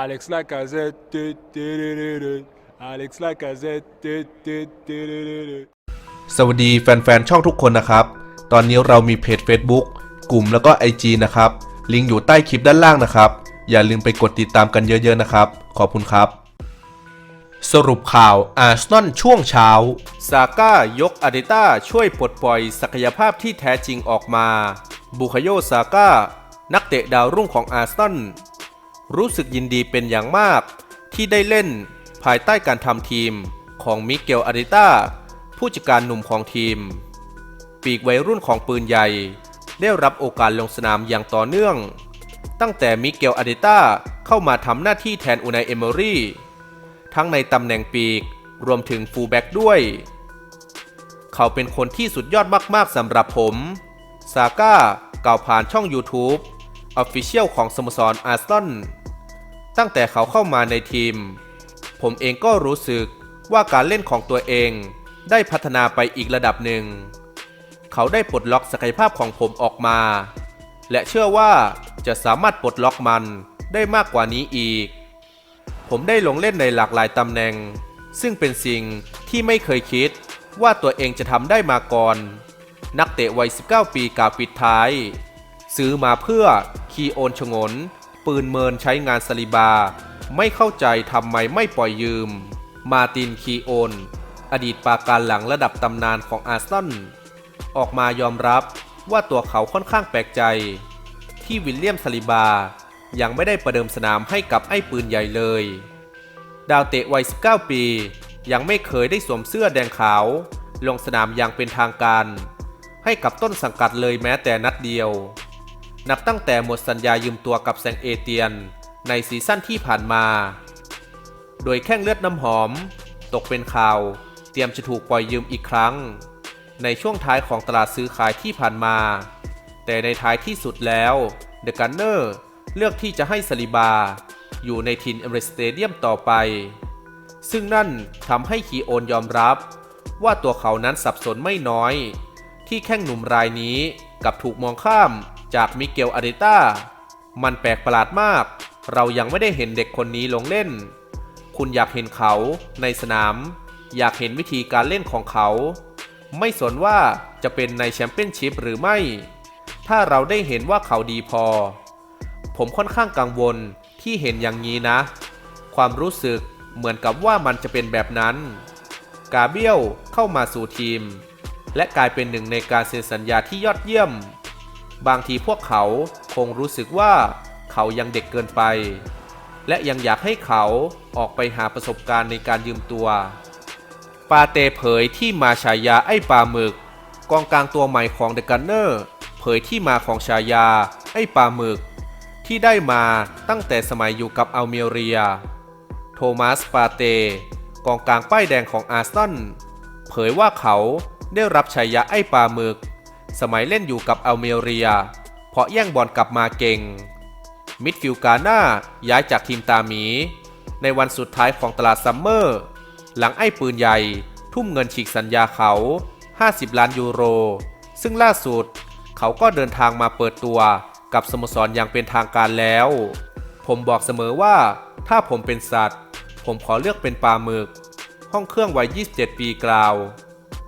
Alex Lacazette. Alex Lacazette. สวัสดีแฟนๆ ช่องทุกคนนะครับ ตอนนี้เรามีเพจ Facebook กลุ่มแล้วก็ IG นะครับ ลิงก์อยู่ใต้คลิปด้านล่างนะครับ อย่าลืมไปกดติดตามกันเยอะๆนะครับ ขอบคุณครับ สรุปข่าวอาร์เซนอลช่วงเช้า ซาก้ายกอาเดต้าช่วยปลดปล่อยศักยภาพที่แท้จริงออกมา บุคโยซาก้านักเตะดาวรุ่งของอาร์เซนอล รู้สึกยินดีเป็นอย่างมาก ที่ได้เล่นภายใต้การทำทีมของมิเกลอาริต้าผู้จัดการหนุ่มของทีม ปีกวัยรุ่นของปืนใหญ่ ได้รับโอกาสลงสนามอย่างต่อเนื่อง ตั้งแต่มิเกลอาริต้าเข้ามาทำหน้าที่แทนอูนายเอเมอรี่ทั้งในตำแหน่งปีกรวมถึงฟูลแบ็กด้วย เขาเป็นคนที่สุดยอดมาก ๆสำหรับผม ซาก้ากล่าวผ่านช่อง YouTube Official ของสโมสรอาร์ซนอล ตั้งแต่เขาเข้ามาในทีม ผมเองก็รู้สึกว่าการเล่นของตัวเองได้พัฒนาไปอีกระดับหนึ่ง เขาได้ปลดล็อกศักยภาพของผมออกมา และเชื่อว่าจะสามารถปลดล็อกมันได้มากกว่านี้อีก ผมได้ลงเล่นในหลากหลายตำแหน่ง ซึ่งเป็นสิ่งที่ไม่เคยคิดว่าตัวเองจะทำได้มาก่อน นักเตะวัย 19 ปีกาปิดท้าย ซื้อมาเพื่อคีโอนชงน ปืนเมินใช้งานสลิบา ไม่เข้าใจทำไมไม่ปล่อยยืม มาตินคีโอน อดีตปาการหลังระดับตำนานของอาร์ซนอออกมายอมรับว่าตัวเขาค่อนข้างแปลกใจ ที่วิลเลียมสลิบา ยังไม่ได้ประเดิมสนามให้กับไอ้ปืนใหญ่เลย ดาวเตะวัย 19 ปี ยังไม่เคยได้สวมเสื้อแดงขาว ลงสนามอย่างเป็นทางการ ให้กับต้นสังกัดเลยแม้แต่นัดเดียว นับตั้งแต่หมดสัญญายืมตัวกับแซงเอเตียน ในซีซั่นที่ผ่านมา โดยแข้งเลือดน้ำหอม ตกเป็นข่าว เตรียมจะถูกปล่อยยืมอีกครั้ง ในช่วงท้ายของตลาดซื้อขายที่ผ่านมา แต่ในท้ายที่สุดแล้วเดอะกันเนอร์เลือกที่จะให้สลิบา อยู่ในทินเอเมรสเตเดียมต่อไป ซึ่งนั่นทำให้คีโอนยอมรับ ว่าตัวเขานั้นสับสนไม่น้อย ที่แข้งหนุ่มรายนี้กับถูกมองข้าม จากมิเกลอาริต้า มันแปลกประหลาดมาก เรายังไม่ได้เห็นเด็กคนนี้ลงเล่น คุณอยากเห็นเขาในสนาม อยากเห็นวิธีการเล่นของเขา ไม่สนว่าจะเป็นในแชมเปี้ยนชิพหรือไม่ ถ้าเราได้เห็นว่าเขาดีพอ ผมค่อนข้างกังวลที่เห็นอย่างนี้นะ ความรู้สึกเหมือนกับว่ามันจะเป็นแบบนั้น กาเบียลเข้ามาสู่ทีม และกลายเป็นหนึ่งในการเซ็นสัญญาที่ยอดเยี่ยม บางทีพวกเขาคงรู้สึกว่าเขายังเด็กเกินไป และยังอยากให้เขาออกไปหาประสบการณ์ในการยืมตัว ปาเตเผยที่มาฉายาไอ้ปลาหมึก กองกลางตัวใหม่ของเดอะกันเนอร์เผยที่มาของฉายาไอ้ปลาหมึก ที่ได้มาตั้งแต่สมัยอยู่กับอัลเมเรีย โทมัสปาเต กองกลางป้ายแดงของอาร์เซนอลเผยว่าเขาได้รับฉายาไอ้ปลาหมึก สมัยเล่นอยู่กับอัลเมเรีย เพราะแย่งบอลกลับมาเก่ง มิดฟิลกาน่าย้ายจากทีมตาหมี ในวันสุดท้ายของตลาดซัมเมอร์ หลังไอ้ปืนใหญ่ ทุ่มเงินฉีกสัญญาเขา 50 ล้านยูโร ซึ่งล่าสุด เขาก็เดินทางมาเปิดตัวกับสโมสรอย่างเป็นทางการแล้ว ผมบอกเสมอว่าถ้าผมเป็นสัตว์ ผมขอเลือกเป็นปลาหมึก ห้องเครื่องวัย 27 ปีกล่าว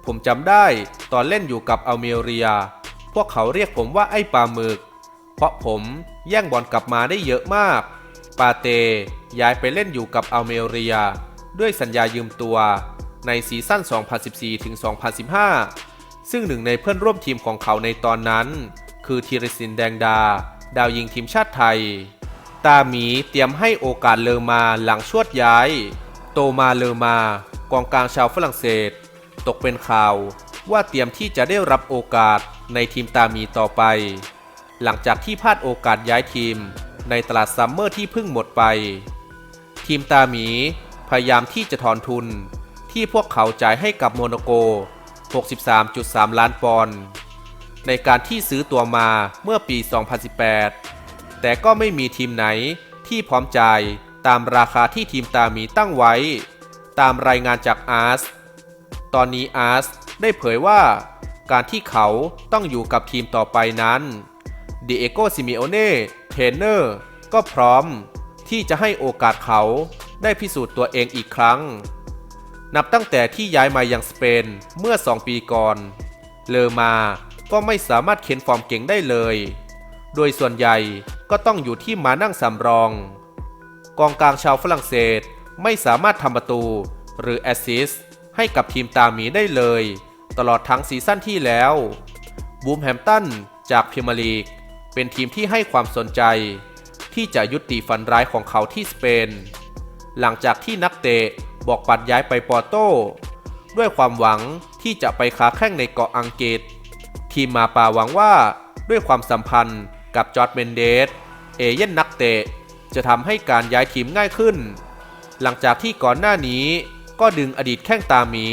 ผมจำได้ตอนเล่นอยู่กับอัลเมเรีย พวกเขาเรียกผมว่าไอ้ปลาหมึก เพราะผมแย่งบอลกลับมาได้เยอะมาก ปาเตย้ายไปเล่นอยู่กับอัลเมเรีย ด้วยสัญญายืมตัวในซีซั่น 2014-2015 ซึ่งหนึ่งในเพื่อนร่วมทีมของเขาในตอนนั้น คือธีรศินแดงดา ดาวยิงทีมชาติไทย ตาหมีเตรียมให้โอกาสเลอมาหลังชวดย้าย โตมาเลอมากองกลางชาวฝรั่งเศส ตกเป็นข่าวว่าเตรียมที่จะได้รับโอกาสในทีมตาหมีต่อไป หลังจากที่พลาดโอกาสย้ายทีมในตลาดซัมเมอร์ที่เพิ่งหมดไป ทีมตาหมีพยายามที่จะถอนทุนที่พวกเขาจ่ายให้กับโมนาโก 63.3 ล้านปอนด์ในการที่ซื้อตัวมาเมื่อปี 2018 แต่ก็ไม่มีทีมไหนที่พร้อมจ่ายตามราคาที่ทีมตาหมีตั้งไว้ ตามรายงานจากอาร์ส ตอนนี้อาร์สได้เผยว่า การที่เขาต้องอยู่กับทีมต่อไปนั้นดิเอโกซิมิโอเน่เทรนเนอร์ก็พร้อมที่จะให้โอกาสเขาได้พิสูจน์ตัวเองอีกครั้ง นับตั้งแต่ที่ย้ายมายังสเปนเมื่อ 2 ปีก่อน เลอมาก็ไม่สามารถเข็นฟอร์มเก่งได้เลย โดยส่วนใหญ่ก็ต้องอยู่ที่มานั่งสำรอง กองกลางชาวฝรั่งเศสไม่สามารถทำประตูหรือแอสซิสต์ ให้กับทีมตาหมีได้เลย ตลอดทั้งซีซั่นที่แล้วบูมแฮมตันจากพรีเมียร์ลีก เป็นทีมที่ให้ความสนใจ ที่จะยุติฝันร้ายของเขาที่สเปน หลังจากที่นักเตะบอกปัดย้ายไปปอร์โต้ด้วยความหวังที่จะไปค้าแข่งในเกาะอังกฤษ ทีมมาปาหวังว่าด้วยความสัมพันธ์กับจอร์ดเมนเดส เอเย่นนักเตะ จะทำให้การย้ายทีมง่ายขึ้น หลังจากที่ก่อนหน้านี้ ก็ดึงอดีตแข้งตาหมี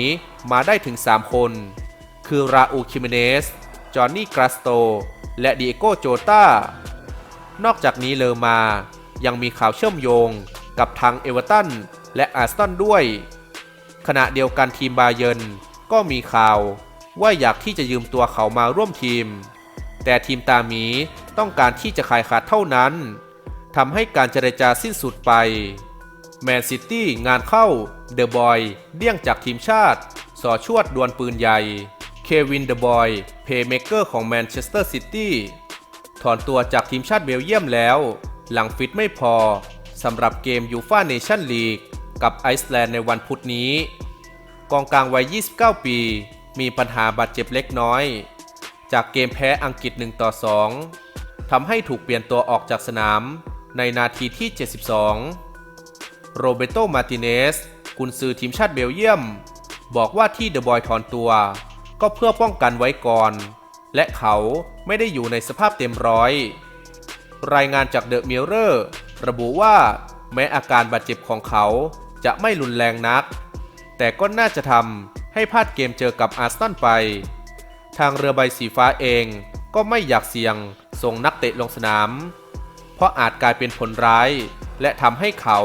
มาได้ถึง 3 คน คือราอูคิเมเนส จอห์นนี่กราสโต และดิเอโกโจตานอกจากนี้เลอมายังมีข่าวเชื่อมโยงกับทางเอเวอร์ตันและอาร์สตันด้วย ขณะเดียวกันทีมบาเยินก็มีข่าวว่าอยากที่จะยืมตัวเขามาร่วมทีม แต่ทีมตาหมีต้องการที่จะขายขาดเท่านั้นทำให้การเจรจาสิ้นสุดไป แมนซิตี้งานเข้า เดอะบอยเดี่ยงจากทีมชาติ สอชวดดวลปืนใหญ่ เควินเดอะบอยเพย์เมเกอร์ของแมนเชสเตอร์ซิตี้ถอนตัวจากทีมชาติเบลเยียมแล้ว หลังฟิตไม่พอสำหรับเกมยูฟาเนชั่นลีกกับไอซ์แลนด์ในวันพุธนี้ กองกลางวัย 29 ปี มีปัญหาบาดเจ็บเล็กน้อย จากเกมแพ้อังกฤษ 1 ต่อ 2ทำให้ถูกเปลี่ยนตัวออกจากสนามในนาทีที่ 72 โรเบโต มาร์ติเนสกุนซือทีมชาติเบลเยียม บอกว่าที่เดอะบอยถอนตัว ก็เพื่อป้องกันไว้ก่อน และเขาไม่ได้อยู่ในสภาพเต็มร้อย รายงานจากเดอะมิลเลอร์ระบุว่า แม้อาการบาดเจ็บของเขาจะไม่รุนแรงนัก แต่ก็น่าจะทำให้พลาดเกมเจอกับอาร์เซนอลไป ทางเรือใบสีฟ้าเองก็ไม่อยากเสี่ยงส่งนักเตะลงสนาม เพราะอาจกลายเป็นผลร้ายและทำให้เขา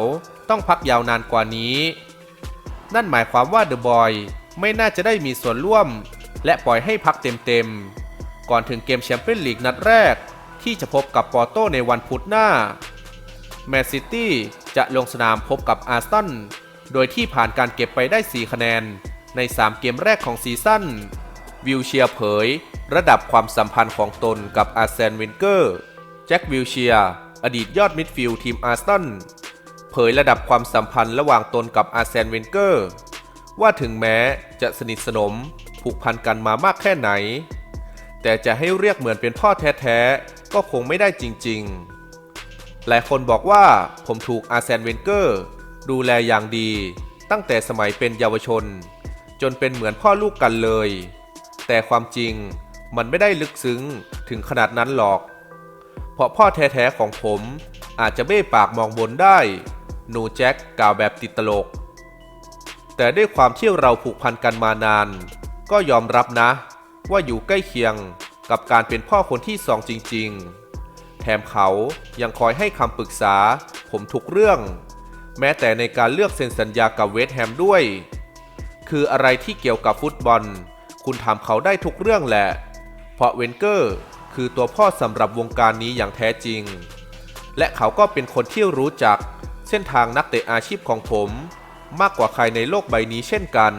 ต้องพักยาวนานกว่านี้ นั่นหมายความว่าเดอะบอยไม่น่าจะได้มีส่วนร่วม และปล่อยให้พักเต็มๆ ก่อนถึงเกมแชมเปี้ยนลีกนัดแรก ที่จะพบกับปอร์โตในวันพุธหน้า แมนซิตี้จะลงสนามพบกับอาร์เซนโดยที่ผ่านการเก็บไปได้ 4 คะแนน ใน 3 เกมแรกของซีซั่น วิลเชียเผย ระดับความสัมพันธ์ของตนกับอาร์เซนเวนเกอร์ แจ็ควิลเชียอดีตยอดมิดฟิลด์ทีมอาร์เซน ผยระดับความสัมพันธ์ระหว่างตนกับอาร์เซนเวนเกอร์ ว่าถึงแม้จะสนิทสนมผูกพันกันมามากแค่ไหน แต่จะให้เรียกเหมือนเป็นพ่อแท้ๆ ก็คงไม่ได้จริงๆ หลายคนบอกว่าผมถูกอาร์เซนเวนเกอร์ ดูแลอย่างดี ตั้งแต่สมัยเป็นเยาวชน จนเป็นเหมือนพ่อลูกกันเลย แต่ความจริงมันไม่ได้ลึกซึ้งถึงขนาดนั้นหรอก เพราะพ่อแท้ๆของผมอาจจะเบ้ปากมองบนได้ หนูแจ็คกล่าวแบบติดตลก แต่ด้วยความที่เราผูกพันกันมานาน ก็ยอมรับนะ ว่าอยู่ใกล้เคียงกับการเป็นพ่อคนที่สองจริง ๆ แถมเขายังคอยให้คำปรึกษา ผมทุกเรื่อง แม้แต่ในการเลือกเซ็นสัญญากับเวสแฮมด้วย คืออะไรที่เกี่ยวกับฟุตบอล คุณถามเขาได้ทุกเรื่องแหละ เพราะเวนเกอร์คือตัวพ่อสำหรับวงการนี้อย่างแท้จริง และเขาก็เป็นคนที่รู้จัก เส้นทางนักเตะอาชีพของผม มากกว่าใครในโลกใบนี้เช่นกัน